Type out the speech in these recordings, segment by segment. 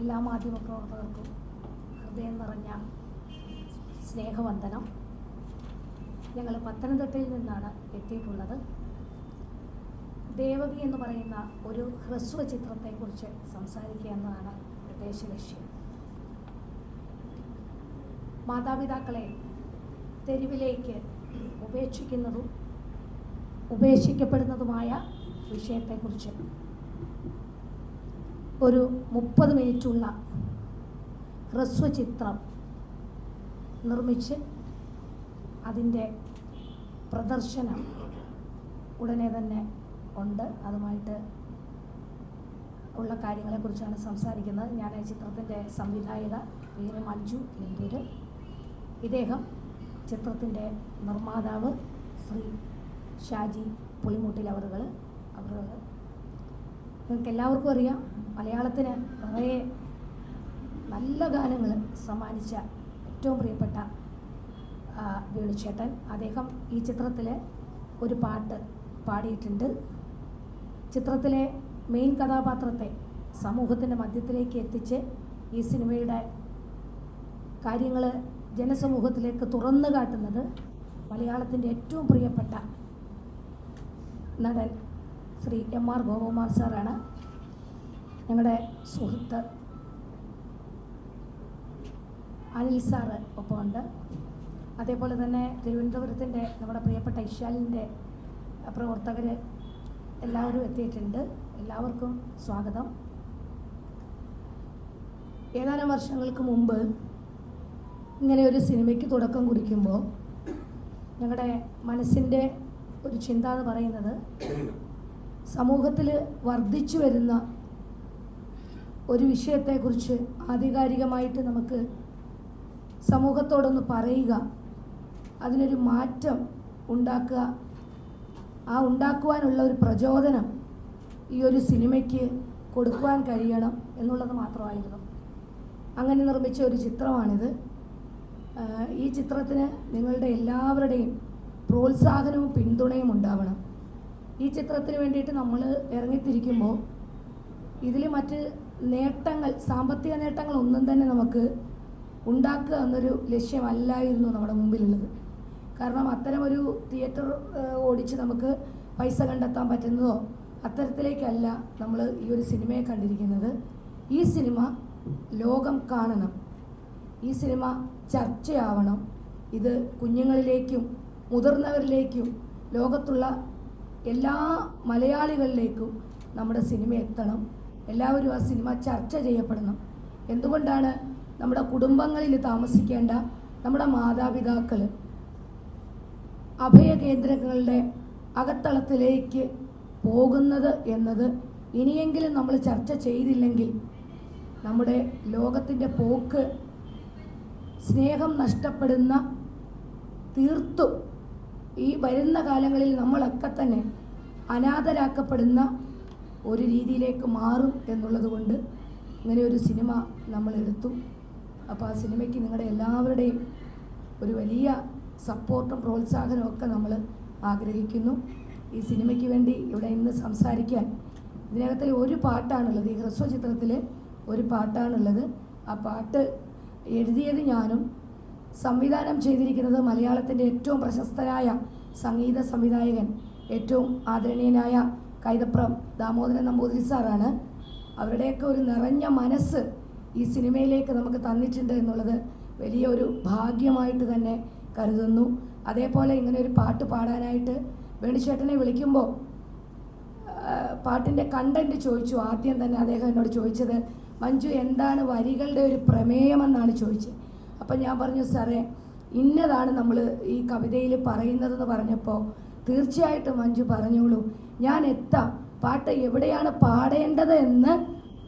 എല്ലാ മാധ്യമ പ്രവർത്തകർക്കും ഹൃദയം നിറഞ്ഞ സ്നേഹവന്ദനം. ഞങ്ങൾ പത്തനംതിട്ടയിൽ നിന്നാണ് എത്തിയിട്ടുള്ളത്. ദേവകി എന്ന് പറയുന്ന ഒരു ഹ്രസ്വ ചിത്രത്തെക്കുറിച്ച് സംസാരിക്കുക എന്നതാണ് ഉദ്ദേശ ലക്ഷ്യം. മാതാപിതാക്കളെ തെരുവിലേക്ക് ഉപേക്ഷിക്കുന്നതും ഉപേക്ഷിക്കപ്പെടുന്നതുമായ വിഷയത്തെക്കുറിച്ച് ഒരു മുപ്പത് മിനിറ്റുള്ള ഹ്രസ്വചിത്രം നിർമ്മിച്ച് അതിന്റെ പ്രദർശനം ഉടനെ തന്നെ ഉണ്ട്. അതുമായിട്ട് ഉള്ള കാര്യങ്ങളെക്കുറിച്ചാണ് സംസാരിക്കുന്നത്. ഞാൻ ഈ ചിത്രത്തിന്റെ സംവിധായക പേര് മഞ്ജു ലിംഗൂര് ഇദ്ദേഹം ചിത്രത്തിന്റെ നിർമ്മാതാവ് ശ്രീ ഷാജി പുളിമുട്ടിൽ അവറുകൾ അവറുകൾ നിങ്ങൾക്ക് എല്ലാവർക്കും അറിയാം മലയാളത്തിന് കുറേ നല്ല ഗാനങ്ങൾ സമ്മാനിച്ച ഏറ്റവും പ്രിയപ്പെട്ട വേണുചേട്ടൻ. അദ്ദേഹം ഈ ചിത്രത്തിൽ ഒരു പാട്ട് പാടിയിട്ടുണ്ട്. ചിത്രത്തിലെ മെയിൻ കഥാപാത്രത്തെ സമൂഹത്തിന്റെ മധ്യത്തിലേക്ക് എത്തിച്ച് ഈ സിനിമയുടെ കാര്യങ്ങൾ ജനസമൂഹത്തിലേക്ക് തുറന്നു കാട്ടുന്നത് മലയാളത്തിന്റെ ഏറ്റവും പ്രിയപ്പെട്ട നടൻ ശ്രീ എം ആർ ഗോപകുമാർ സാറാണ് ഞങ്ങളുടെ സുഹൃത്ത്. അനിൽ സാറ് ഒപ്പമുണ്ട്. അതേപോലെ തന്നെ തിരുവനന്തപുരത്തിന്റെ നമ്മുടെ പ്രിയപ്പെട്ട ഇഷാലിന്റെ പ്രവർത്തകർ എല്ലാവരും എത്തിയിട്ടുണ്ട്. എല്ലാവർക്കും സ്വാഗതം. ഏതാനും വർഷങ്ങൾക്ക് മുമ്പ് ഇങ്ങനെ ഒരു സിനിമയ്ക്ക് തുടക്കം കുറിക്കുമ്പോൾ ഞങ്ങളുടെ മനസ്സിന്റെ ഒരു ചിന്ത എന്ന് പറയുന്നത് സമൂഹത്തിൽ വർദ്ധിച്ചു വരുന്ന ഒരു വിഷയത്തെക്കുറിച്ച് ആധികാരികമായിട്ട് നമുക്ക് സമൂഹത്തോടൊന്ന് പറയുക. അതിനൊരു മാറ്റം ഉണ്ടാക്കുക. ആ ഉണ്ടാക്കുവാനുള്ള ഒരു പ്രചോദനം ഈ ഒരു സിനിമയ്ക്ക് കൊടുക്കുവാൻ കഴിയണം എന്നുള്ളത് മാത്രമായിരുന്നു. അങ്ങനെ നിർമ്മിച്ച ഒരു ചിത്രമാണിത്. ഈ ചിത്രത്തിന് നിങ്ങളുടെ എല്ലാവരുടെയും പ്രോത്സാഹനവും പിന്തുണയും ഉണ്ടാവണം. ഈ ചിത്രത്തിന് വേണ്ടിയിട്ട് നമ്മൾ ഇറങ്ങിത്തിരിക്കുമ്പോൾ ഇതിൽ മറ്റ് നേട്ടങ്ങൾ സാമ്പത്തിക നേട്ടങ്ങൾ ഒന്നും തന്നെ നമുക്ക് ഉണ്ടാക്കുക എന്നൊരു ലക്ഷ്യമല്ലായിരുന്നു നമ്മുടെ മുമ്പിലുള്ളത്. കാരണം അത്തരമൊരു തിയേറ്റർ ഓടിച്ച് നമുക്ക് പൈസ കണ്ടെത്താൻ പറ്റുന്നതോ അത്തരത്തിലേക്കല്ല നമ്മൾ ഈ ഒരു സിനിമയെ കണ്ടിരിക്കുന്നത്. ഈ സിനിമ ലോകം കാണണം. ഈ സിനിമ ചർച്ചയാവണം. ഇത് കുഞ്ഞുങ്ങളിലേക്കും മുതിർന്നവരിലേക്കും ലോകത്തുള്ള എല്ലാ മലയാളികളിലേക്കും നമ്മുടെ സിനിമ എത്തണം. എല്ലാവരും ആ സിനിമ ചർച്ച ചെയ്യപ്പെടണം. എന്തുകൊണ്ടാണ് നമ്മുടെ കുടുംബങ്ങളിൽ താമസിക്കേണ്ട നമ്മുടെ മാതാപിതാക്കൾ അഭയകേന്ദ്രങ്ങളുടെ അകത്തളത്തിലേക്ക് പോകുന്നത് എന്നത് ഇനിയെങ്കിലും നമ്മൾ ചർച്ച ചെയ്തില്ലെങ്കിൽ നമ്മുടെ ലോകത്തിന്റെ പോക്ക് സ്നേഹം നഷ്ടപ്പെടുന്ന തീർത്തും ഈ വരുന്ന കാലങ്ങളിൽ നമ്മളൊക്കെ തന്നെ അനാഥരാക്കപ്പെടുന്ന ഒരു രീതിയിലേക്ക് മാറും എന്നുള്ളത് കൊണ്ട് ഇങ്ങനെ ഒരു സിനിമ നമ്മൾ എടുത്തു. അപ്പോൾ ആ സിനിമയ്ക്ക് നിങ്ങളുടെ എല്ലാവരുടെയും ഒരു വലിയ സപ്പോർട്ടും പ്രോത്സാഹനവും ഒക്കെ നമ്മൾ ആഗ്രഹിക്കുന്നു. ഈ സിനിമയ്ക്ക് വേണ്ടി ഇവിടെ ഇന്ന് സംസാരിക്കാൻ ഇതിനകത്തിൽ ഒരു പാട്ടാണുള്ളത്. ഈ ഹ്രസ്വ ചിത്രത്തിൽ ഒരു പാട്ടാണുള്ളത്. ആ പാട്ട് എഴുതിയത് ഞാനും സംവിധാനം ചെയ്തിരിക്കുന്നത് മലയാളത്തിന്റെ ഏറ്റവും പ്രശസ്തനായ സംഗീത സംവിധായകൻ ഏറ്റവും ആദരണീയനായ കൈതപ്രം ദാമോദരൻ നമ്പൂതിരി സാറാണ്. അവരുടെയൊക്കെ ഒരു നിറഞ്ഞ മനസ്സ് ഈ സിനിമയിലേക്ക് നമുക്ക് തന്നിട്ടുണ്ട് എന്നുള്ളത് വലിയൊരു ഭാഗ്യമായിട്ട് തന്നെ കരുതുന്നു. അതേപോലെ ഇങ്ങനെ ഒരു പാട്ട് പാടാനായിട്ട് വേണിച്ചേട്ടനെ വിളിക്കുമ്പോൾ പാട്ടിന്റെ കണ്ടന്റ് ചോദിച്ചു. ആദ്യം തന്നെ അദ്ദേഹം എന്നോട് ചോദിച്ചത് മഞ്ജു എന്താണ് വരികളുടെ ഒരു പ്രമേയമെന്നാണ് ചോദിച്ചത്. അപ്പം ഞാൻ പറഞ്ഞു സാറേ ഇന്നതാണ് നമ്മൾ ഈ കവിതയിൽ പറയുന്നതെന്ന് പറഞ്ഞപ്പോൾ തീർച്ചയായിട്ടും മഞ്ജു പറഞ്ഞോളൂ. ഞാൻ എത്താം. പാട്ട് എവിടെയാണ് പാടേണ്ടത് എന്ന്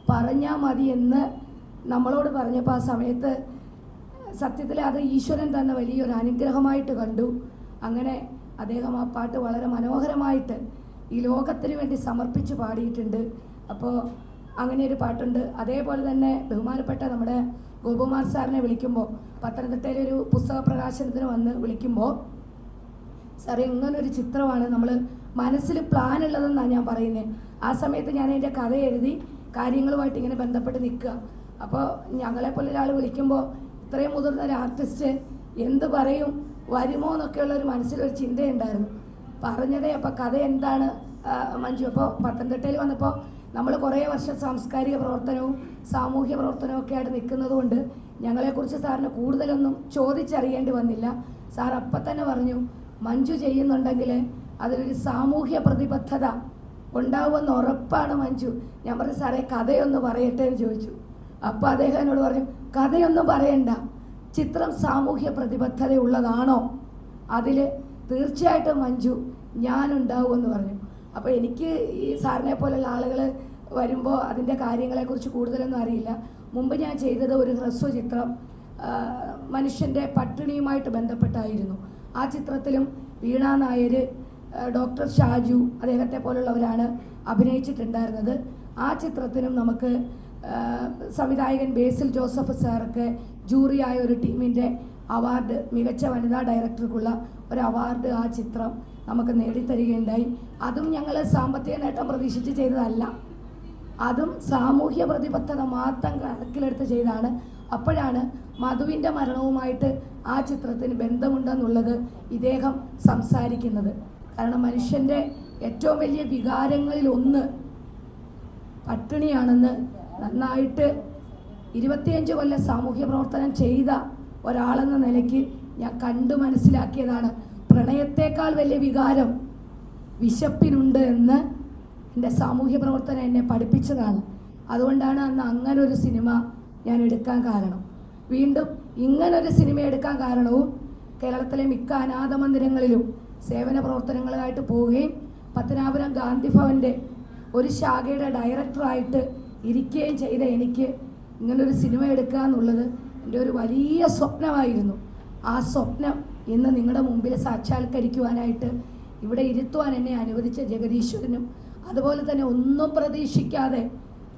പറഞ്ഞാൽ മതി എന്ന് നമ്മളോട് പറഞ്ഞപ്പോൾ ആ സമയത്ത് സത്യത്തിൽ അത് ഈശ്വരൻ തന്ന വലിയൊരു അനുഗ്രഹമായിട്ട് കണ്ടു. അങ്ങനെ അദ്ദേഹം ആ പാട്ട് വളരെ മനോഹരമായിട്ട് ഈ ലോകത്തിന് വേണ്ടി സമർപ്പിച്ച് പാടിയിട്ടുണ്ട്. അപ്പോൾ അങ്ങനെ ഒരു പാട്ടുണ്ട്. അതേപോലെ തന്നെ ബഹുമാനപ്പെട്ട നമ്മുടെ ഗോപകുമാർ സാറിനെ വിളിക്കുമ്പോൾ പത്തനംതിട്ടയിലെ ഒരു പുസ്തക പ്രകാശനത്തിന് വന്ന് വിളിക്കുമ്പോൾ സാറേ ഇങ്ങനൊരു ചിത്രമാണ് നമ്മൾ മനസ്സിൽ പ്ലാൻ ഉള്ളതെന്നാണ് ഞാൻ പറയുന്നത് ആ സമയത്ത് ഞാൻ എന്റെ കഥ എഴുതി കാര്യങ്ങളുമായിട്ട് ഇങ്ങനെ ബന്ധപ്പെട്ട് നിൽക്കുക. അപ്പോൾ ഞങ്ങളെ പോലെ ഒരാൾ വിളിക്കുമ്പോൾ ഇത്രയും മുതിർന്ന ഒരു ആർട്ടിസ്റ്റ് എന്ത് പറയും? വരുമോ എന്നൊക്കെയുള്ള ഒരു മനസ്സിലൊരു ചിന്തയുണ്ടായിരുന്നു. പറഞ്ഞതേ അപ്പോൾ കഥ എന്താണ്? മഞ്ജു അപ്പോൾ പത്തനംതിട്ടയിൽ വന്നപ്പോൾ നമ്മൾ കുറേ വർഷം സാംസ്കാരിക പ്രവർത്തനവും സാമൂഹ്യ പ്രവർത്തനവും ഒക്കെ ആയിട്ട് നിൽക്കുന്നതുകൊണ്ട് ഞങ്ങളെക്കുറിച്ച് സാറിന് കൂടുതലൊന്നും ചോദിച്ചറിയേണ്ടി വന്നില്ല. സാർ അപ്പം തന്നെ പറഞ്ഞു മഞ്ജു ചെയ്യുന്നുണ്ടെങ്കിൽ അതിലൊരു സാമൂഹ്യ പ്രതിബദ്ധത ഉണ്ടാവുമെന്ന് ഉറപ്പാണ് മഞ്ജു. ഞാൻ പറഞ്ഞു സാറേ കഥയൊന്ന് പറയട്ടെ എന്ന് ചോദിച്ചു. അപ്പോൾ അദ്ദേഹം എന്നോട് പറഞ്ഞു കഥയൊന്നും പറയണ്ട. ചിത്രം സാമൂഹ്യ പ്രതിബദ്ധത ഉള്ളതാണോ അതിൽ തീർച്ചയായിട്ടും മഞ്ജു ഞാനുണ്ടാവുമെന്ന് പറഞ്ഞു. അപ്പോൾ എനിക്ക് ഈ സാറിനെ പോലുള്ള ആളുകൾ വരുമ്പോൾ അതിന്റെ കാര്യങ്ങളെക്കുറിച്ച് കൂടുതലൊന്നും അറിയില്ല. മുമ്പ് ഞാൻ ചെയ്തത് ഒരു ഹ്രസ്വ ചിത്രം മനുഷ്യന്റെ പട്ടിണിയുമായിട്ട് ബന്ധപ്പെട്ടായിരുന്നു. ആ ചിത്രത്തിലും വീണ നായർ ഡോക്ടർ ഷാജു അദ്ദേഹത്തെ പോലുള്ളവരാണ് അഭിനയിച്ചിട്ടുണ്ടായിരുന്നത്. ആ ചിത്രത്തിനും നമുക്ക് സംവിധായകൻ ബേസിൽ ജോസഫ് സാർക്ക് ജൂറിയായ ഒരു ടീമിന്റെ അവാർഡ് മികച്ച വനിതാ ഡയറക്ടർക്കുള്ള ഒരു അവാർഡ് ആ ചിത്രം നമുക്ക് നേടിത്തരികയുണ്ടായി. അതും ഞങ്ങൾ സാമ്പത്തിക നേട്ടം പ്രതീക്ഷിച്ച് ചെയ്തതല്ല. അതും സാമൂഹ്യ പ്രതിബദ്ധത മാത്രം കണക്കിലെടുത്ത് ചെയ്താണ്. അപ്പോഴാണ് മധുവിന്റെ മരണവുമായിട്ട് ആ ചിത്രത്തിന് ബന്ധമുണ്ടെന്നുള്ളത് ഇദ്ദേഹം സംസാരിക്കുന്നത്. കാരണം മനുഷ്യന്റെ ഏറ്റവും വലിയ വികാരങ്ങളിൽ ഒന്ന് പട്ടിണിയാണെന്ന് നന്നായിട്ട് ഇരുപത്തിയഞ്ച് കൊല്ലം സാമൂഹ്യ പ്രവർത്തനം ചെയ്ത ഒരാളെന്ന നിലയ്ക്ക് ഞാൻ കണ്ടു മനസ്സിലാക്കിയതാണ്. പ്രണയത്തേക്കാൾ വലിയ വികാരം വിശപ്പിനുണ്ട് എന്ന് എന്റെ സാമൂഹ്യ പ്രവർത്തനം എന്നെ പഠിപ്പിച്ചതാണ്. അതുകൊണ്ടാണ് അന്ന് അങ്ങനെ ഒരു സിനിമ ഞാൻ എടുക്കാൻ കാരണം. വീണ്ടും ഇങ്ങനൊരു സിനിമ എടുക്കാൻ കാരണവും കേരളത്തിലെ മിക്ക അനാഥ മന്ദിരങ്ങളിലും സേവന പ്രവർത്തനങ്ങളുമായിട്ട് പോവുകയും പത്തനാപുരം ഗാന്ധി ഭവന്റെ ഒരു ശാഖയുടെ ഡയറക്ടറായിട്ട് ഇരിക്കുകയും ചെയ്ത എനിക്ക് ഇങ്ങനൊരു സിനിമ എടുക്കുക എന്നുള്ളത് എന്റെ ഒരു വലിയ സ്വപ്നമായിരുന്നു. ആ സ്വപ്നം ഇന്ന് നിങ്ങളുടെ മുമ്പിൽ സാക്ഷാത്കരിക്കുവാനായിട്ട് ഇവിടെ ഇരുത്തുവാൻ എന്നെ അനുവദിച്ച ജഗദീശ്വരനും അതുപോലെ തന്നെ ഒന്നും പ്രതീക്ഷിക്കാതെ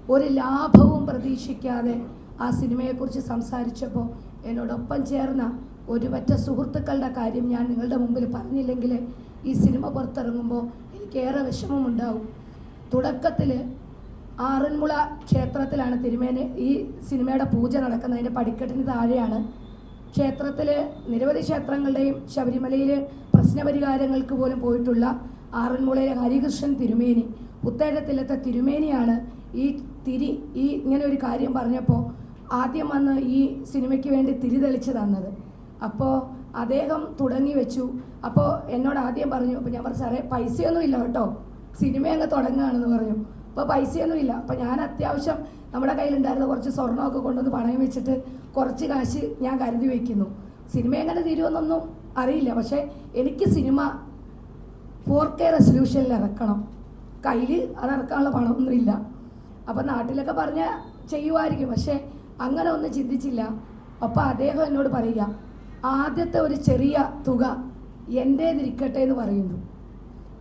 ഒരു ലാഭവും പ്രതീക്ഷിക്കാതെ ആ സിനിമയെക്കുറിച്ച് സംസാരിച്ചപ്പോൾ എന്നോടൊപ്പം ചേർന്ന ഒരു പറ്റ സുഹൃത്തുക്കളുടെ കാര്യം ഞാൻ നിങ്ങളുടെ മുമ്പിൽ പറഞ്ഞില്ലെങ്കിൽ ഈ സിനിമ പുറത്തിറങ്ങുമ്പോൾ എനിക്കേറെ വിഷമമുണ്ടാവും. തുടക്കത്തിൽ ആറന്മുള ക്ഷേത്രത്തിലാണ് തിരുമേനെ ഈ സിനിമയുടെ പൂജ നടക്കുന്നത്. അതിന്റെ പടിക്കെട്ടിന് താഴെയാണ് ക്ഷേത്രത്തിൽ നിരവധി ക്ഷേത്രങ്ങളുടെയും ശബരിമലയിൽ പ്രശ്നപരിഹാരങ്ങൾക്ക് പോലും പോയിട്ടുള്ള ആറന്മുളയിലെ ഹരികൃഷ്ണൻ തിരുമേനി പുത്തേഴത്തിലത്തെ തിരുമേനിയാണ് ഈ തിരി ഈ ഇങ്ങനെ ഒരു കാര്യം പറഞ്ഞപ്പോൾ ആദ്യം വന്ന് ഈ സിനിമയ്ക്ക് വേണ്ടി തിരി തെളിച്ച് തന്നത്. അപ്പോൾ അദ്ദേഹം തുടങ്ങി വെച്ചു. അപ്പോൾ എന്നോട് ആദ്യം പറഞ്ഞു അപ്പോൾ ഞാൻ പറഞ്ഞു സാറേ പൈസയൊന്നും ഇല്ല കേട്ടോ. സിനിമ അങ്ങ് തുടങ്ങുകയാണെന്ന് പറഞ്ഞു. അപ്പോൾ പൈസയൊന്നും ഇല്ല. അപ്പോൾ ഞാൻ അത്യാവശ്യം നമ്മുടെ കയ്യിലുണ്ടായിരുന്ന കുറച്ച് സ്വർണമൊക്കെ കൊണ്ടുവന്ന് പണയം വെച്ചിട്ട് കുറച്ച് കാശ് ഞാൻ കരുതി വയ്ക്കുന്നു സിനിമ എങ്ങനെ തീരുമെന്നൊന്നും അറിയില്ല. പക്ഷേ എനിക്ക് സിനിമ ഫോർ കെ റെസൊല്യൂഷനിൽ ഇറക്കണം. കയ്യിൽ അത് ഇറക്കാനുള്ള പണമൊന്നുമില്ല. അപ്പം നാട്ടിലൊക്കെ പറഞ്ഞ ചെയ്യുമായിരിക്കും പക്ഷേ അങ്ങനെ ഒന്നും ചിന്തിച്ചില്ല. അപ്പം അദ്ദേഹം എന്നോട് പറയുക ആദ്യത്തെ ഒരു ചെറിയ തുക എന്റേതിരിക്കട്ടെ എന്ന് പറയുന്നു.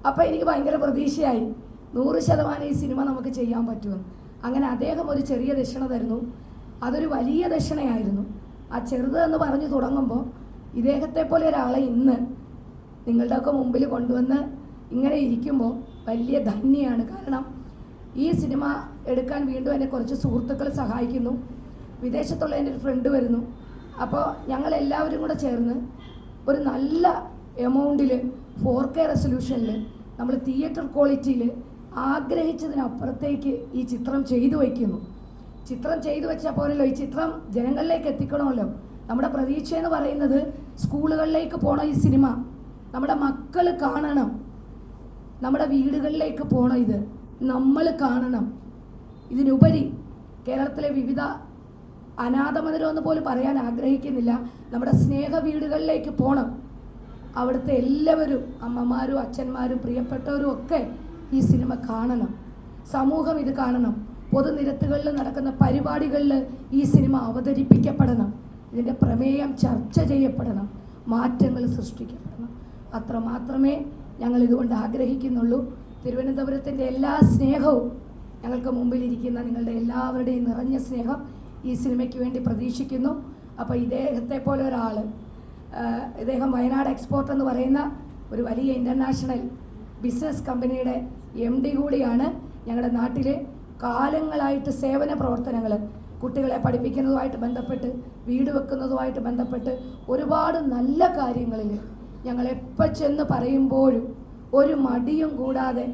അപ്പോൾ എനിക്ക് ഭയങ്കര പ്രതീക്ഷയായി. നൂറ് ശതമാനം ഈ സിനിമ നമുക്ക് ചെയ്യാൻ പറ്റുമെന്ന്. അങ്ങനെ അദ്ദേഹം ഒരു ചെറിയ ദക്ഷിണ തരുന്നു. അതൊരു വലിയ ദക്ഷിണയായിരുന്നു. ആ ചെറുത് എന്ന് പറഞ്ഞു തുടങ്ങുമ്പോൾ ഇദ്ദേഹത്തെ പോലെ ഒരാളെ ഇന്ന് നിങ്ങളുടെയൊക്കെ മുമ്പിൽ കൊണ്ടുവന്ന് ഇങ്ങനെ ഇരിക്കുമ്പോൾ വലിയ ധന്യയാണ്. കാരണം ഈ സിനിമ എടുക്കാൻ വീണ്ടും എന്നെ കുറച്ച് സുഹൃത്തുക്കൾ സഹായിക്കുന്നു. വിദേശത്തുള്ള എന്റെ ഒരു ഫ്രണ്ട് വരുന്നു. അപ്പോൾ ഞങ്ങളെല്ലാവരും കൂടെ ചേർന്ന് ഒരു നല്ല എമൗണ്ടിൽ ഫോർ കെ റെസൊല്യൂഷനിൽ നമ്മൾ തിയേറ്റർ ക്വാളിറ്റിയിൽ ആഗ്രഹിച്ചതിനപ്പുറത്തേക്ക് ഈ ചിത്രം ചെയ്തു വയ്ക്കുന്നു. ചിത്രം ചെയ്തു വെച്ചാൽ പോലല്ലോ ഈ ചിത്രം ജനങ്ങളിലേക്ക് എത്തിക്കണമല്ലോ. നമ്മുടെ പ്രതീക്ഷ എന്ന് പറയുന്നത് സ്കൂളുകളിലേക്ക് പോണോ ഈ സിനിമ. നമ്മുടെ മക്കൾ കാണണം. നമ്മുടെ വീടുകളിലേക്ക് പോണോ ഇത്. നമ്മൾ കാണണം. ഇതിനുപരി കേരളത്തിലെ വിവിധ അനാഥമന്ദിരം എന്ന് പോലും പറയാൻ ആഗ്രഹിക്കുന്നില്ല. നമ്മുടെ സ്നേഹ വീടുകളിലേക്ക് പോകണം അവിടുത്തെ എല്ലാവരും അമ്മമാരും അച്ഛന്മാരും പ്രിയപ്പെട്ടവരും ഒക്കെ ഈ സിനിമ കാണണം. സമൂഹം ഇത് കാണണം. പൊതുനിരത്തുകളിൽ നടക്കുന്ന പരിപാടികളിൽ ഈ സിനിമ അവതരിപ്പിക്കപ്പെടണം. ഇതിന്റെ പ്രമേയം ചർച്ച ചെയ്യപ്പെടണം. മാറ്റങ്ങൾ സൃഷ്ടിക്കപ്പെടണം. അത്ര മാത്രമേ ഞങ്ങൾ ഇതുകൊണ്ട് ആഗ്രഹിക്കുന്നുള്ളൂ. തിരുവനന്തപുരത്തിന്റെ എല്ലാ സ്നേഹവും ഞങ്ങൾക്ക് മുമ്പിലിരിക്കുന്ന നിങ്ങളുടെ എല്ലാവരുടെയും നിറഞ്ഞ സ്നേഹം ഈ സിനിമയ്ക്ക് വേണ്ടി പ്രതീക്ഷിക്കുന്നു. അപ്പോൾ ഇദ്ദേഹത്തെ പോലെ ഒരാൾ ഇദ്ദേഹം വയനാട് എക്സ്പോർട്ട് എന്ന് പറയുന്ന ഒരു വലിയ ഇന്റർനാഷണൽ ബിസിനസ് കമ്പനിയുടെ എം ഡി കൂടിയാണ് ഞങ്ങളുടെ നാട്ടിലെ കാലങ്ങളായിട്ട് സേവന പ്രവർത്തനങ്ങൾ കുട്ടികളെ പഠിപ്പിക്കുന്നതുമായിട്ട് ബന്ധപ്പെട്ട് വീട് വെക്കുന്നതുമായിട്ട് ബന്ധപ്പെട്ട് ഒരുപാട് നല്ല കാര്യങ്ങളിൽ ഞങ്ങൾ എപ്പോൾ ചെന്ന് പറയുമ്പോഴും ഒരു മടിയും കൂടാതെ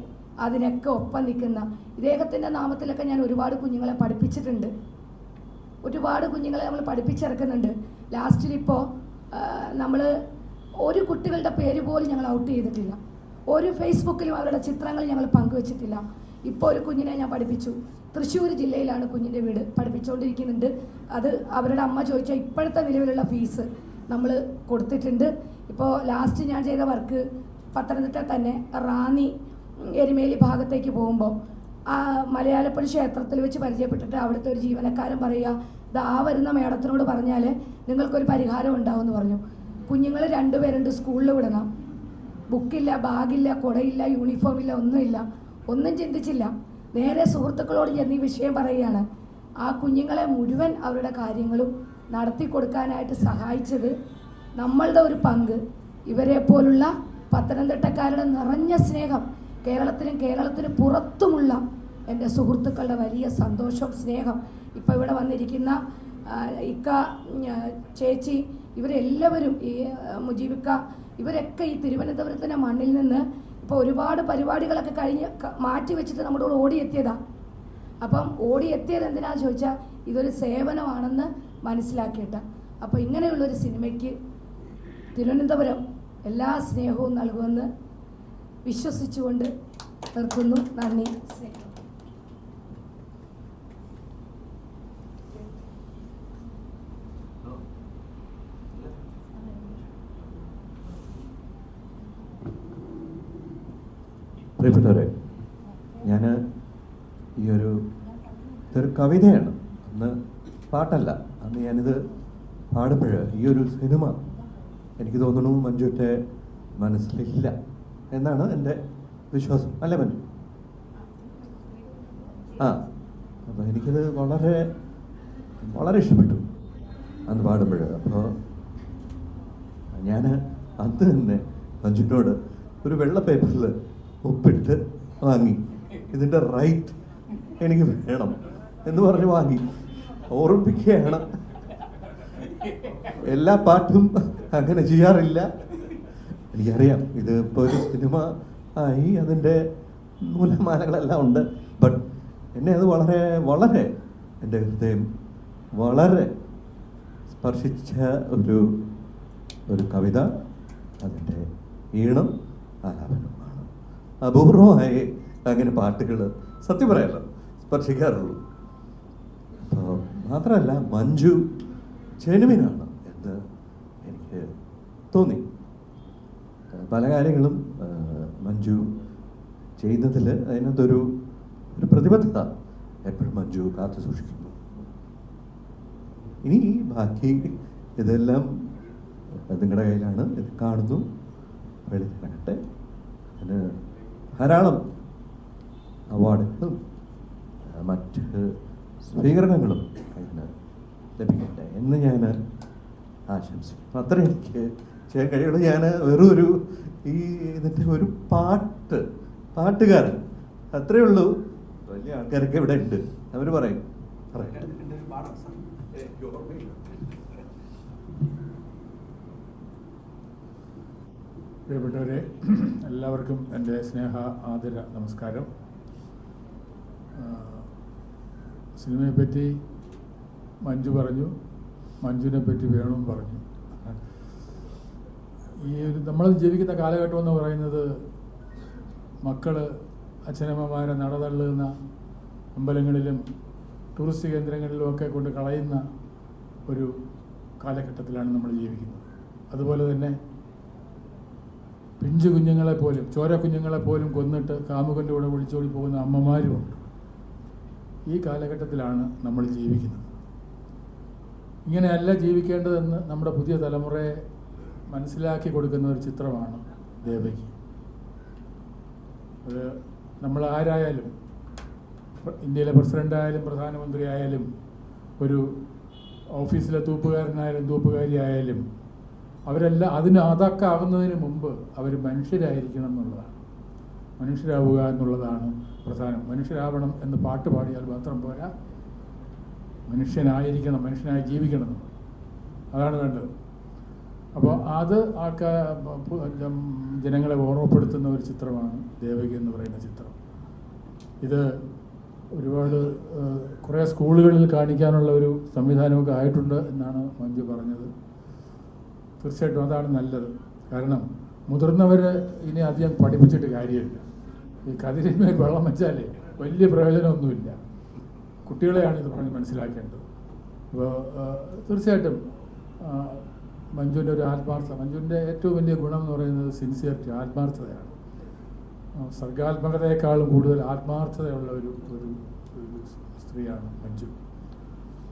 അതിനൊക്കെ ഒപ്പം നിൽക്കുന്ന ഇദ്ദേഹത്തിന്റെ നാമത്തിലൊക്കെ ഞാൻ ഒരുപാട് കുഞ്ഞുങ്ങളെ പഠിപ്പിച്ചിട്ടുണ്ട്. ഒരുപാട് കുഞ്ഞുങ്ങളെ നമ്മൾ പഠിപ്പിച്ചിറക്കുന്നുണ്ട്. ലാസ്റ്റിൽ ഇപ്പോൾ നമ്മൾ ഒരു കുട്ടികളുടെ പേര് പോലും ഞങ്ങൾ ഔട്ട് ചെയ്തിട്ടില്ല. ഒരു ഫേസ്ബുക്കിലും അവരുടെ ചിത്രങ്ങൾ ഞങ്ങൾ പങ്കുവച്ചിട്ടില്ല. ഇപ്പോൾ ഒരു കുഞ്ഞിനെ ഞാൻ പഠിപ്പിച്ചു. തൃശ്ശൂർ ജില്ലയിലാണ് കുഞ്ഞിന്റെ വീട് പഠിപ്പിച്ചുകൊണ്ടിരിക്കുന്നുണ്ട് അത് അവരുടെ അമ്മ ചോദിച്ച ഇപ്പോഴത്തെ നിലവിലുള്ള ഫീസ് നമ്മൾ കൊടുത്തിട്ടുണ്ട്. ഇപ്പോൾ ലാസ്റ്റ് ഞാൻ ചെയ്ത വർക്ക് പത്തനംതിട്ട തന്നെ റാന്നി എരുമേലി ഭാഗത്തേക്ക് പോകുമ്പോൾ ആ മലയാളപ്പള്ളി ക്ഷേത്രത്തിൽ വെച്ച് പരിചയപ്പെട്ടിട്ട് അവിടുത്തെ ഒരു ജീവനക്കാരൻ പറയുക ഇത് ആ വരുന്ന മേഡത്തിനോട് പറഞ്ഞാൽ നിങ്ങൾക്കൊരു പരിഹാരം ഉണ്ടാവുമെന്ന് പറഞ്ഞു. കുഞ്ഞുങ്ങൾ രണ്ടുപേരുണ്ട് സ്കൂളിൽ വിടണം. ബുക്കില്ല ബാഗില്ല കുടയില്ല യൂണിഫോമില്ല ഒന്നുമില്ല. ഒന്നും ചിന്തിച്ചില്ല. നേരെ സുഹൃത്തുക്കളോട് ചെന്ന് ഈ വിഷയം പറയുകയാണ്. ആ കുഞ്ഞുങ്ങളെ മുഴുവൻ അവരുടെ കാര്യങ്ങളും നടത്തി കൊടുക്കാനായിട്ട് സഹായിച്ചത് നമ്മളുടെ ഒരു പങ്ക്. ഇവരെ പോലുള്ള പത്തനംതിട്ടക്കാരുടെ നിറഞ്ഞ സ്നേഹം കേരളത്തിനും കേരളത്തിന് പുറത്തുമുള്ള എന്റെ സുഹൃത്തുക്കളുടെ വലിയ സന്തോഷം സ്നേഹം. ഇപ്പോൾ ഇവിടെ വന്നിരിക്കുന്ന ഇക്ക ചേച്ചി ഇവരെല്ലാവരും ഈ മുജീബിക്ക ഇവരൊക്കെ ഈ തിരുവനന്തപുരത്തിന്റെ മണ്ണിൽ നിന്ന് ഇപ്പോൾ ഒരുപാട് പരിപാടികളൊക്കെ കഴിഞ്ഞ് മാറ്റി വെച്ചിട്ട് നമ്മുടെ കൂടെ ഓടിയെത്തിയതാണ് അപ്പം ഓടിയെത്തിയത് എന്തിനാണെന്ന് ചോദിച്ചാൽ ഇതൊരു സേവനമാണെന്ന് മനസ്സിലാക്കിയിട്ട്. അപ്പോൾ ഇങ്ങനെയുള്ളൊരു സിനിമയ്ക്ക് തിരുവനന്തപുരം എല്ലാ സ്നേഹവും നൽകുമെന്ന് വിശ്വസിച്ചുകൊണ്ട് നിർത്തുന്നു. നന്ദി. സ്നേഹം പ്രിയപ്പെട്ടവരെ ഞാൻ ഈ ഒരു ഇതൊരു കവിതയാണ്. അന്ന് പാട്ടല്ല. അന്ന് ഞാനിത് പാടുമ്പോൾ ഈ ഒരു സിനിമ എനിക്ക് തോന്നുന്നു മഞ്ജുവിന്റെ മനസ്സിലില്ല എന്നാണ് എന്റെ വിശ്വാസം. അല്ലേ മഞ്ജു? ആ. അപ്പോൾ എനിക്കത് വളരെ വളരെ ഇഷ്ടപ്പെട്ടു അന്ന് പാടുമ്പോൾ അപ്പോൾ ഞാൻ അന്ന് തന്നെ മഞ്ജുവിനോട് ഒരു വെള്ള പേപ്പറിൽ ഒപ്പിട്ട് വാങ്ങി. ഇതിന്റെ റൈറ്റ് എനിക്ക് വേണം എന്ന് പറഞ്ഞ് വാങ്ങി. ഓർമ്മിപ്പിക്കുകയാണ്. എല്ലാ പാട്ടും അങ്ങനെ ചെയ്യാറില്ല. എനിക്കറിയാം ഇത് ഇപ്പോൾ ഒരു സിനിമ ആയി അതിന്റെ മൂലമാലകളെല്ലാം ഉണ്ട്. ബട്ട് എന്നെ അത് വളരെ വളരെ എന്റെ ഹൃദയം വളരെ സ്പർശിച്ച ഒരു ഒരു കവിത. അതിന്റെ ഈണം ആലാപനമാണ് അപൂർവമായി അങ്ങനെ പാട്ടുകൾ സത്യം പറയാലോ? സ്പർശിക്കാറുള്ളൂ. മാത്രമല്ല മഞ്ജു ജെനുവിനാണ് എന്ന് എനിക്ക് തോന്നി. പല കാര്യങ്ങളും മഞ്ജു ചെയ്യുന്നതിൽ അതിനകത്തൊരു ഒരു പ്രതിബദ്ധത എപ്പോഴും മഞ്ജു കാത്തു സൂക്ഷിക്കുന്നു. ഇനി ബാക്കി ഇതെല്ലാം നിങ്ങളുടെ കയ്യിലാണ്. ഇത് കാണുന്നു. വെളിയിറങ്ങട്ടെ അതിന് ധാരാളം അവാർഡുകളും മറ്റ് സ്വീകരണങ്ങളും അതിന് ലഭിക്കട്ടെ എന്ന് ഞാൻ ആശംസിക്കുന്നു. അത്ര എനിക്ക് ചെയ്യാൻ കഴിയുള്ളൂ. ഞാൻ വെറും ഒരു ഈ ഇതിന്റെ ഒരു പാട്ട് പാട്ടുകാരൻ അത്രേ ഉള്ളൂ. വലിയ ആൾക്കാരൊക്കെ ഇവിടെ ഉണ്ട്. അവർ പറയും. പ്രിയപ്പെട്ടവരെ എല്ലാവർക്കും എന്റെ സ്നേഹ ആദര നമസ്കാരം. സിനിമയെപ്പറ്റി മഞ്ജു പറഞ്ഞു മഞ്ജുവിനെ പറ്റി വേണു പറഞ്ഞു. ഈ ഒരു നമ്മൾ ജീവിക്കുന്ന കാലഘട്ടം എന്ന് പറയുന്നത് മക്കൾ അച്ഛനമ്മമാരെ നടതള്ളുന്ന അമ്പലങ്ങളിലും ടൂറിസ്റ്റ് കേന്ദ്രങ്ങളിലും ഒക്കെ കൊണ്ട് കളയുന്ന ഒരു കാലഘട്ടത്തിലാണ് നമ്മൾ ജീവിക്കുന്നത്. അതുപോലെ തന്നെ പിഞ്ചു കുഞ്ഞുങ്ങളെ പോലും ചോര കുഞ്ഞുങ്ങളെ പോലും കൊന്നിട്ട് കാമുകന്റെ കൂടെ വിളിച്ചോടി പോകുന്ന അമ്മമാരുമുണ്ട് ഈ കാലഘട്ടത്തിലാണ് നമ്മൾ ജീവിക്കുന്നത്. ഇങ്ങനെയല്ല ജീവിക്കേണ്ടതെന്ന് നമ്മുടെ പുതിയ തലമുറയെ മനസ്സിലാക്കി കൊടുക്കുന്ന ഒരു ചിത്രമാണ് ദേവകി. അത് നമ്മൾ ആരായാലും ഇന്ത്യയിലെ പ്രസിഡന്റ് ആയാലും പ്രധാനമന്ത്രി ആയാലും ഒരു ഓഫീസിലെ തൂപ്പുകാരനായാലും തൂപ്പുകാരിയായാലും അവരെല്ലാം അതിന് അതൊക്കെ ആകുന്നതിന് മുമ്പ് അവർ മനുഷ്യരായിരിക്കണം എന്നുള്ളതാണ്. മനുഷ്യരാവുക എന്നുള്ളതാണ് പ്രധാനം. മനുഷ്യരാവണം എന്ന് പാട്ട് പാടിയാൽ മാത്രം പോരാ. മനുഷ്യനായിരിക്കണം മനുഷ്യനായി ജീവിക്കണം. അതാണ് വേണ്ടത്. അപ്പോൾ അത് ആ ക- പു- ജം- ജനങ്ങളെ ഓർമ്മപ്പെടുത്തുന്ന ഒരു ചിത്രമാണ് ദേവകി എന്ന് പറയുന്ന ചിത്രം. ഇത് ഒരുപാട് കുറേ സ്കൂളുകളിൽ കാണിക്കാനുള്ള ഒരു സംവിധാനമൊക്കെ ആയിട്ടുണ്ട് എന്നാണ് മഞ്ജു പറഞ്ഞത്. തീർച്ചയായിട്ടും അതാണ് നല്ലത്. കാരണം മുതിർന്നവർ ഇനി അധികം പഠിപ്പിച്ചിട്ട് കാര്യമില്ല. ഈ കതിരിന്മേൽ വെള്ളം വെച്ചാലേ വലിയ പ്രയോജനമൊന്നുമില്ല. കുട്ടികളെയാണ് ഇത് പറഞ്ഞ് മനസ്സിലാക്കേണ്ടത്. അപ്പോൾ തീർച്ചയായിട്ടും മഞ്ജുവിന്റെ ഒരു ആത്മാർത്ഥത മഞ്ജുവിന്റെ ഏറ്റവും വലിയ ഗുണം എന്ന് പറയുന്നത് സിൻസിയറിറ്റി ആത്മാർത്ഥതയാണ്. സർഗാത്മകതയെക്കാളും കൂടുതൽ ആത്മാർത്ഥതയുള്ള ഒരു ഒരു സ്ത്രീയാണ് മഞ്ജു.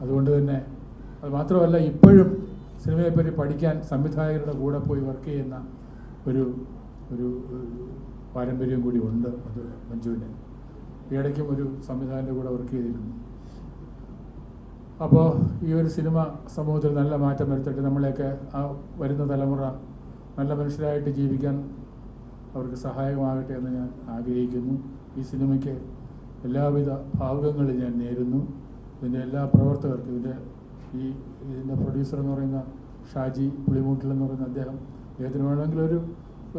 അതുകൊണ്ട് തന്നെ അത് മാത്രമല്ല ഇപ്പോഴും സിനിമയെപ്പറ്റി പഠിക്കാൻ സംവിധായകരുടെ കൂടെ പോയി വർക്ക് ചെയ്യുന്ന ഒരു ഒരു പാരമ്പര്യം കൂടി ഉണ്ട് അത് മഞ്ജുവിന്. ഇടയ്ക്കും ഒരു സംവിധായകന്റെ കൂടെ വർക്ക് ചെയ്തിരുന്നു. അപ്പോൾ ഈ ഒരു സിനിമ സമൂഹത്തിൽ നല്ല മാറ്റം വരുത്തട്ടെ നമ്മളെയൊക്കെ ആ വരുന്ന തലമുറ നല്ല മനുഷ്യരായിട്ട് ജീവിക്കാൻ അവർക്ക് സഹായകമാകട്ടെ എന്ന് ഞാൻ ആഗ്രഹിക്കുന്നു. ഈ സിനിമയ്ക്ക് എല്ലാവിധ ഭാവുകങ്ങളും ഞാൻ നേരുന്നു. ഇതിന്റെ എല്ലാ പ്രവർത്തകർക്കും ഇതിന്റെ ഈ ഇതിന്റെ പ്രൊഡ്യൂസർ എന്ന് പറയുന്ന ഷാജി പുളിമൂട്ടിൽ എന്ന് പറയുന്ന അദ്ദേഹം അദ്ദേഹത്തിന് വേണമെങ്കിൽ ഒരു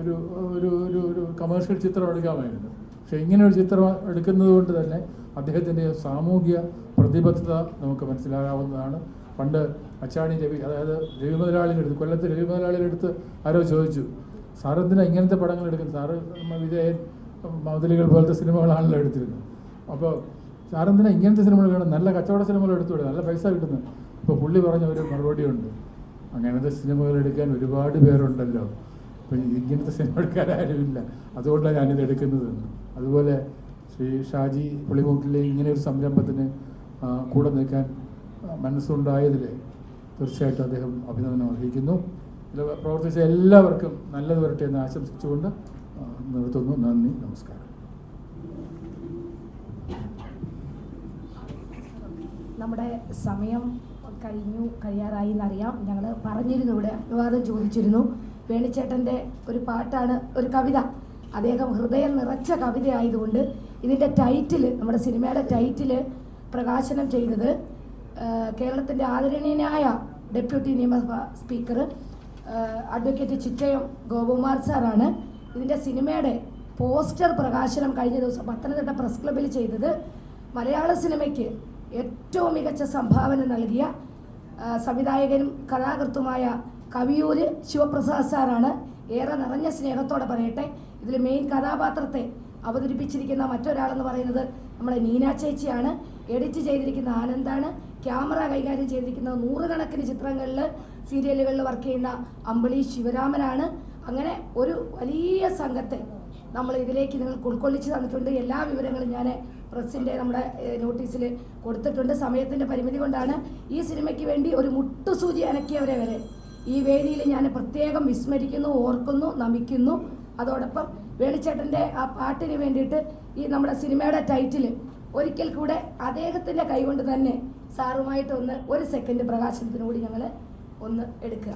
ഒരു ഒരു ഒരു ഒരു കമേഴ്ഷ്യൽ ചിത്രം എടുക്കാമായിരുന്നു. പക്ഷേ ഇങ്ങനെ ഒരു ചിത്രം എടുക്കുന്നത് കൊണ്ട് തന്നെ അദ്ദേഹത്തിന്റെ സാമൂഹ്യ പ്രതിബദ്ധത നമുക്ക് മനസ്സിലാകാവുന്നതാണ്. പണ്ട് അച്ചാണി രവി അതായത് രവി മുതലാളിയുടെ അടുത്ത് കൊല്ലത്ത് രവി മുതലാളിയുടെ അടുത്ത് ആരോ ചോദിച്ചു സാർ എന്തിനാ ഇങ്ങനത്തെ പടങ്ങൾ എടുക്കുന്നത്? സാറ് വിജയൻ മൗതലികൾ പോലത്തെ സിനിമകളാണല്ലോ എടുത്തിരുന്നത്. അപ്പോൾ സാറെന്തിനാ ഇങ്ങനത്തെ സിനിമകൾ വേണം നല്ല കച്ചവട സിനിമകൾ എടുത്തുകൂടെ നല്ല പൈസ കിട്ടുന്നു. ഇപ്പോൾ പുള്ളി പറഞ്ഞ ഒരു മറുപടിയുണ്ട്. അങ്ങനത്തെ സിനിമകൾ എടുക്കാൻ ഒരുപാട് പേരുണ്ടല്ലോ. അപ്പം ഇങ്ങനത്തെ സിനിമ എടുക്കാൻ ആരുമില്ല അതുകൊണ്ടാണ് ഞാനിത് എടുക്കുന്നത്. അതുപോലെ ശ്രീ ഷാജി പുളിമൂട്ടിലെ ഇങ്ങനെ ഒരു സംരംഭത്തിന് കൂടെ നിൽക്കാൻ മനസ്സുണ്ടായതിൽ തീർച്ചയായിട്ടും അദ്ദേഹം അഭിനന്ദനം അർഹിക്കുന്നു. പ്രവർത്തിച്ച എല്ലാവർക്കും നല്ലത് വരട്ടെ എന്ന് ആശംസിച്ചുകൊണ്ട് നിർത്തുന്നു. നന്ദി നമസ്കാരം. നമ്മുടെ സമയം കഴിഞ്ഞു കഴിയാറായി എന്നറിയാം. ഞങ്ങൾ പറഞ്ഞിരുന്നു ഇവിടെ അനുവാദം ചോദിച്ചിരുന്നു. വേണിച്ചേട്ടന്റെ ഒരു പാട്ടാണ് ഒരു കവിത. അദ്ദേഹം ഹൃദയം നിറച്ച കവിത ആയതുകൊണ്ട് ഇതിന്റെ ടൈറ്റിൽ നമ്മുടെ സിനിമയുടെ ടൈറ്റിൽ പ്രകാശനം ചെയ്തത് കേരളത്തിന്റെ ആദരണീയനായ ഡെപ്യൂട്ടി നിയമസഭ സ്പീക്കർ അഡ്വക്കേറ്റ് ചിറ്റയം ഗോപകുമാർ സാറാണ്. ഇതിന്റെ സിനിമയുടെ പോസ്റ്റർ പ്രകാശനം കഴിഞ്ഞ ദിവസം പത്തനംതിട്ട പ്രസ് ക്ലബിൽ ചെയ്തത് മലയാള സിനിമയ്ക്ക് ഏറ്റവും മികച്ച സംഭാവന നൽകിയ സംവിധായകനും കഥാകൃത്തുമായ കവിയൂര് ശിവപ്രസാദ് സാറാണ് ഏറെ നിറഞ്ഞ സ്നേഹത്തോടെ പറയട്ടെ. ഇതിൽ മെയിൻ കഥാപാത്രത്തെ അവതരിപ്പിച്ചിരിക്കുന്ന മറ്റൊരാളെന്ന് പറയുന്നത് നമ്മുടെ നീന ചേച്ചിയാണ്. എഡിറ്റ് ചെയ്തിരിക്കുന്ന ആനന്ദാണ്. ക്യാമറ കൈകാര്യം ചെയ്തിരിക്കുന്ന നൂറുകണക്കിന് ചിത്രങ്ങളിൽ സീരിയലുകളിൽ വർക്ക് ചെയ്യുന്ന അമ്പിളി ശിവരാമനാണ്. അങ്ങനെ ഒരു വലിയ സംഘത്തെ നമ്മൾ ഇതിലേക്ക് നിങ്ങൾ ഉൾക്കൊള്ളിച്ച് തന്നിട്ടുണ്ട്. എല്ലാ വിവരങ്ങളും ഞാൻ പ്രസിന്റെ നമ്മുടെ നോട്ടീസിൽ കൊടുത്തിട്ടുണ്ട്. സമയത്തിന്റെ പരിമിതി കൊണ്ടാണ് ഈ സിനിമയ്ക്ക് വേണ്ടി ഒരു മുട്ടുസൂചി അനക്കിയവരെ വരെ ഈ വേദിയിൽ ഞാൻ പ്രത്യേകം വിസ്മരിക്കുന്നു ഓർക്കുന്നു നമിക്കുന്നു. അതോടൊപ്പം വേണിച്ചേട്ടന്റെ ആ പാട്ടിന് വേണ്ടിയിട്ട് ഈ നമ്മുടെ സിനിമയുടെ ടൈറ്റിൽ ഒരിക്കൽ കൂടെ അദ്ദേഹത്തിന്റെ കൈകൊണ്ട് തന്നെ സാറുമായിട്ട് ഒന്ന് ഒരു സെക്കൻഡ് പ്രകാശനത്തിനുകൂടി ഞങ്ങൾ ഒന്ന് എടുക്കുക.